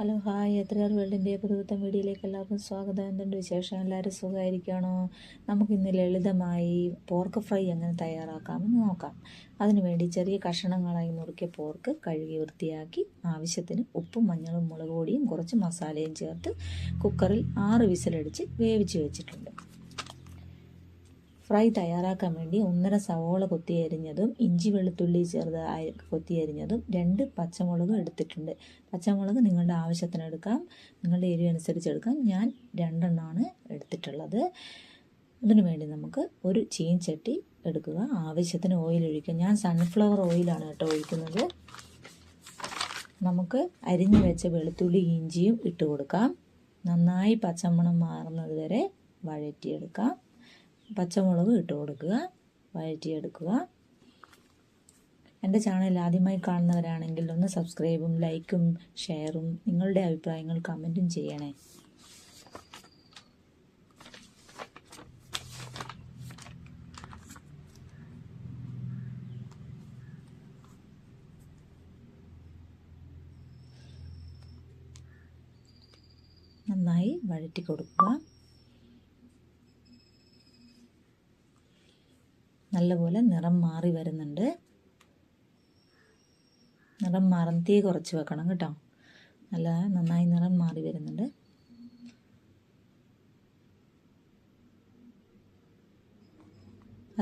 Hello hi. എത്രയാർ വേൾഡിന്റെ പുതുത്തം വീഡിയോയിലേക്ക് എല്ലാവർക്കും സ്വാഗതം. എന്തുണ്ട് വിശേഷം? എല്ലാവരും സുഖമായിരിക്കണോ നമുക്കിന്ന് ലളിതമായി പോർക്ക് ഫ്രൈ എങ്ങനെ തയ്യാറാക്കാമെന്ന് നോക്കാം. അതിനുവേണ്ടി ചെറിയ കഷണങ്ങളായി നുറുക്കിയ പോർക്ക് കഴുകി വൃത്തിയാക്കി ആവശ്യത്തിന് ഉപ്പും മഞ്ഞളും മുളകുപൊടിയും കുറച്ച് മസാലയും ചേർത്ത് കുക്കറിൽ ആറ് വിസിലടിച്ച് വേവിച്ച് വെച്ചിട്ടുണ്ട്. ഫ്രൈ തയ്യാറാക്കാൻ വേണ്ടി ഒന്നര സവോള കൊത്തി അരിഞ്ഞതും ഇഞ്ചി വെളുത്തുള്ളി ചെറുതായി കൊത്തി അരിഞ്ഞതും രണ്ട് പച്ചമുളക് എടുത്തിട്ടുണ്ട്. പച്ചമുളക് നിങ്ങളുടെ ആവശ്യത്തിന് എടുക്കാം. നിങ്ങളുടെ എരിവ് അനുസരിച്ച് എടുക്കാം. ഞാൻ രണ്ടെണ്ണമാണ് എടുത്തിട്ടുള്ളത്. അതിനു വേണ്ടി നമുക്ക് ഒരു ചീൻചട്ടി എടുക്കുക. ആവശ്യത്തിന് ഓയിൽ ഒഴിക്കുക. ഞാൻ സൺഫ്ലവർ ഓയിലാണ് കേട്ടോ ഒഴിക്കുന്നത്. നമുക്ക് അരിഞ്ഞു വെച്ച വെളുത്തുള്ളി ഇഞ്ചിയും ഇട്ട് കൊടുക്കാം നന്നായി പച്ചമണം മാറുന്നത് വരെ വഴറ്റിയെടുക്കാം. പച്ചമുളക് ഇട്ട് കൊടുക്കുക. വഴറ്റിയെടുക്കുക. എന്റെ ചാനൽ ആദ്യമായി കാണുന്നവരാണെങ്കിൽ ഒന്ന് സബ്സ്ക്രൈബും ലൈക്കും ഷെയറും നിങ്ങളുടെ അഭിപ്രായങ്ങൾ കമന്റും ചെയ്യണേ. നന്നായി വഴറ്റി കൊടുക്കുക. നല്ലപോലെ നിറം മാറി വരുന്നുണ്ട്. നിറം മാറും തീ കുറച്ച് വെക്കണം കേട്ടോ. നല്ല നന്നായി നിറം മാറി വരുന്നുണ്ട്.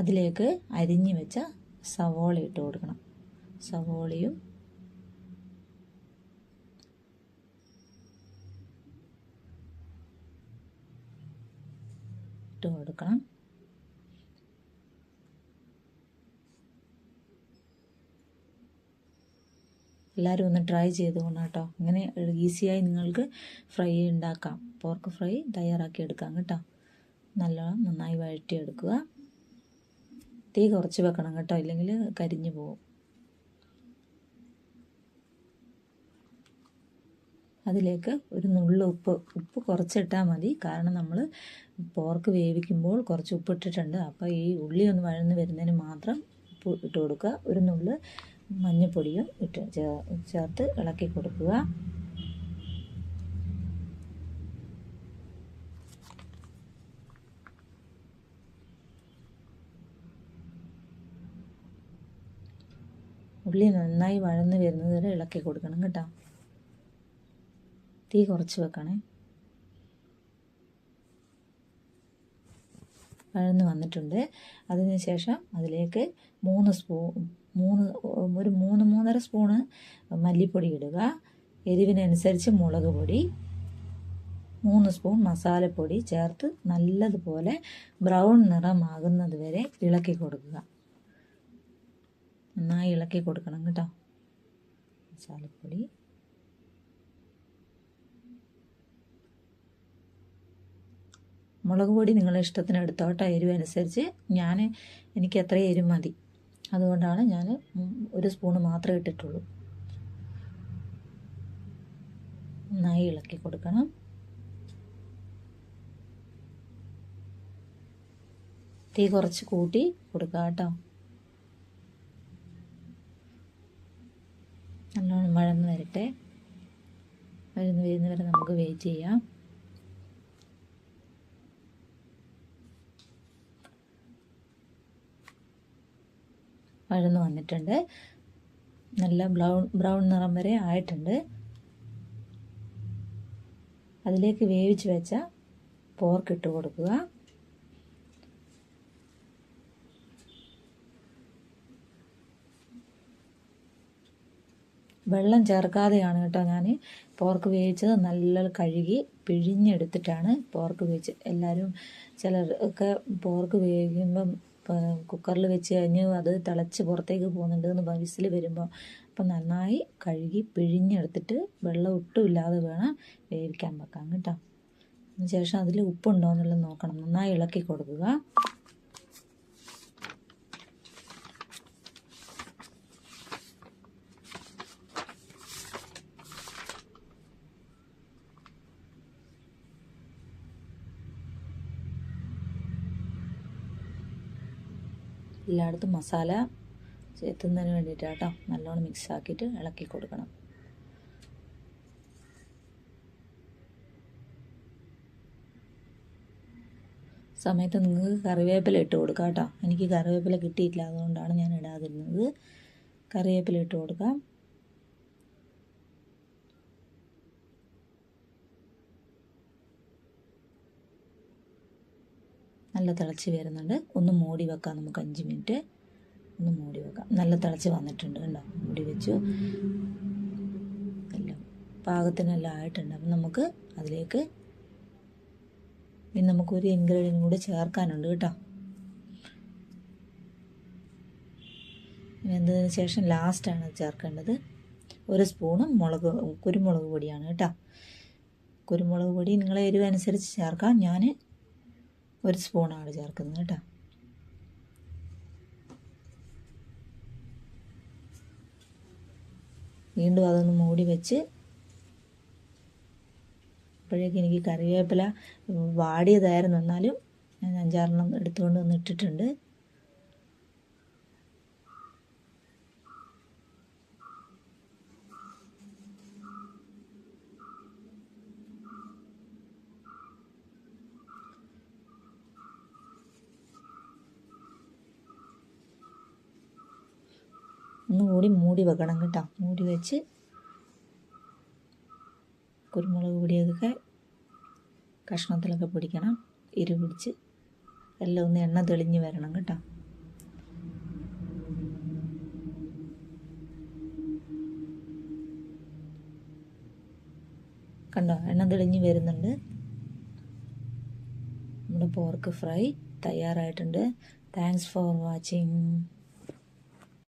അതിലേക്ക് അരിഞ്ഞു വെച്ച സവോള ഇട്ട് കൊടുക്കണം. സവോളയും ഇട്ട് കൊടുക്കണം. എല്ലാവരും ഒന്ന് ട്രൈ ചെയ്തുകൊണ്ട് കേട്ടോ ഇങ്ങനെ ഈസിയായി നിങ്ങൾക്ക് ഫ്രൈ ഉണ്ടാക്കാം. പോർക്ക് ഫ്രൈ തയ്യാറാക്കി എടുക്കാം കേട്ടോ. നല്ലോണം നന്നായി വഴറ്റിയെടുക്കുക. തീ കുറച്ച് വെക്കണം കേട്ടോ ഇല്ലെങ്കിൽ കരിഞ്ഞു പോകും. അതിലേക്ക് ഒരു നുള്ള ഉപ്പ് ഉപ്പ് കുറച്ചിട്ടാൽ മതി. കാരണം നമ്മൾ പോർക്ക് വേവിക്കുമ്പോൾ കുറച്ച് ഉപ്പിട്ടിട്ടുണ്ട്. അപ്പോൾ ഈ ഉള്ളി ഒന്ന് വഴന്ന് വരുന്നതിന് മാത്രം ഉപ്പ് ഇട്ട് കൊടുക്കുക. ഒരു നുള്ള് മഞ്ഞൾപ്പൊടിയും ഇട്ട് ചേർത്ത് ഇളക്കി കൊടുക്കുക. ഉള്ളി നന്നായി വഴന്ന് വരുന്നത് വരെ ഇളക്കി കൊടുക്കണം കേട്ടോ. തീ കുറച്ച് വെക്കണേ. വഴന്ന് വന്നിട്ടുണ്ട്. അതിനുശേഷം അതിലേക്ക് മൂന്ന് സ്പൂൺ മൂന്ന് ഒരു മൂന്ന് മൂന്നര സ്പൂണ് മല്ലിപ്പൊടി ഇടുക എരിവിനനുസരിച്ച് മുളക് പൊടി മൂന്ന് സ്പൂൺ മസാലപ്പൊടി ചേർത്ത് നല്ലതുപോലെ ബ്രൗൺ നിറമാകുന്നത് വരെ ഇളക്കി കൊടുക്കുക. നന്നായി ഇളക്കി കൊടുക്കണം കേട്ടോ. മസാലപ്പൊടി. മുളക് പൊടി നിങ്ങളുടെ ഇഷ്ടത്തിന് എടുത്തോട്ടോ. എരിവ് അനുസരിച്ച് ഞാൻ എനിക്ക് എത്ര എരിവ് മതി. അതുകൊണ്ടാണ് ഞാൻ ഒരു സ്പൂണ് മാത്രമേ ഇട്ടിട്ടുള്ളൂ. നന്നായി ഇളക്കി കൊടുക്കണം. തീ കുറച്ച് കൂട്ടി കൊടുക്കുക കേട്ടോ. നല്ലോണം വഴന്ന് വരട്ടെ. വഴന്ന് വരുന്നവരെ നമുക്ക് വെയിറ്റ് ചെയ്യാം. വഴന്ന് വന്നിട്ടുണ്ട്. നല്ല ബ്രൗൺ ബ്രൗൺ നിറം വരെ ആയിട്ടുണ്ട്. അതിലേക്ക് വേവിച്ച് വെച്ച പോർക്ക് ഇട്ട് കൊടുക്കുക. വെള്ളം ചേർക്കാതെയാണ് കേട്ടോ ഞാൻ പോർക്ക് വേവിച്ചത്. നല്ല കഴുകി പിഴിഞ്ഞെടുത്തിട്ടാണ് പോർക്ക് വേവിച്ചത്. എല്ലാവരും ചിലർ ഒക്കെ പോർക്ക് വേവിക്കുമ്പം കുക്കറിൽ വെച്ച് കഴിഞ്ഞ് അത് തിളച്ച് പുറത്തേക്ക് പോകുന്നുണ്ട് എന്ന് വിസിൽ വരുമ്പോൾ അപ്പം നന്നായി കഴുകി പിഴിഞ്ഞെടുത്തിട്ട് വെള്ളം ഒട്ടും ഇല്ലാതെ വേണം വേവിക്കാൻ വെക്കാം കേട്ടോ. അതിനുശേഷം അതിൽ ഉപ്പുണ്ടോ എന്നുള്ളത് നോക്കണം. നന്നായി ഇളക്കി കൊടുക്കുക. എല്ലായിടത്തും മസാല എത്തുന്നതിന് വേണ്ടിയിട്ട് കേട്ടോ നല്ലോണം മിക്സ് ആക്കിയിട്ട് ഇളക്കി കൊടുക്കണം. സമയത്ത് നിങ്ങൾക്ക് കറിവേപ്പില ഇട്ട് കൊടുക്കാം കേട്ടോ എനിക്ക് കറിവേപ്പില കിട്ടിയിട്ടില്ല അതുകൊണ്ടാണ് ഞാൻ ഇടാതിരുന്നത്. കറിവേപ്പില ഇട്ട് കൊടുക്കാം. നല്ല തിളച്ച് വരുന്നുണ്ട്. ഒന്ന് മൂടി വെക്കാം നമുക്ക് അഞ്ച് മിനിറ്റ്. ഒന്ന് മൂടി വെക്കാം. നല്ല തിളച്ച് വന്നിട്ടുണ്ട് കണ്ടോ? മൂടി വെച്ചു. എല്ലാം പാകത്തിനെല്ലാം ആയിട്ടുണ്ട്. അപ്പം നമുക്ക് അതിലേക്ക് ഇനി നമുക്കൊരു ഇൻഗ്രീഡിയന്റ് കൂടി ചേർക്കാനുണ്ട് കേട്ടോ. വെന്തതിന് ശേഷം ലാസ്റ്റാണ് ചേർക്കേണ്ടത്. ഒരു സ്പൂണും മുളക് കുരുമുളക് പൊടിയാണ് കേട്ടോ. കുരുമുളക് പൊടി നിങ്ങളെ എരിവ് അനുസരിച്ച് ചേർക്കാം. ഞാൻ ഒരു സ്പൂണാണ് ചേർക്കുന്നത് കേട്ടോ. വീണ്ടും അതൊന്ന് മൂടി വെച്ച് അപ്പോഴേക്കും എനിക്ക് കറിവേപ്പില വാടിയതായിരുന്നു. എന്നാലും ഞാൻ അഞ്ചാറെണ്ണം എടുത്തുകൊണ്ട് വന്ന് ഇട്ടിട്ടുണ്ട്. ഒന്നുകൂടി മൂടി വെക്കണം കേട്ടോ. മൂടി വെച്ച് കുരുമുളക് പൊടിയൊക്കെ കഷ്ണത്തിലൊക്കെ പൊടിക്കണം. എരി പിടിച്ച് എല്ലാം ഒന്ന് എണ്ണ തെളിഞ്ഞ് വരണം കേട്ടോ. കണ്ടോ? എണ്ണ തെളിഞ്ഞ് വരുന്നുണ്ട്. നമ്മുടെ പോർക്ക് ഫ്രൈ തയ്യാറായിട്ടുണ്ട്. Thanks for watching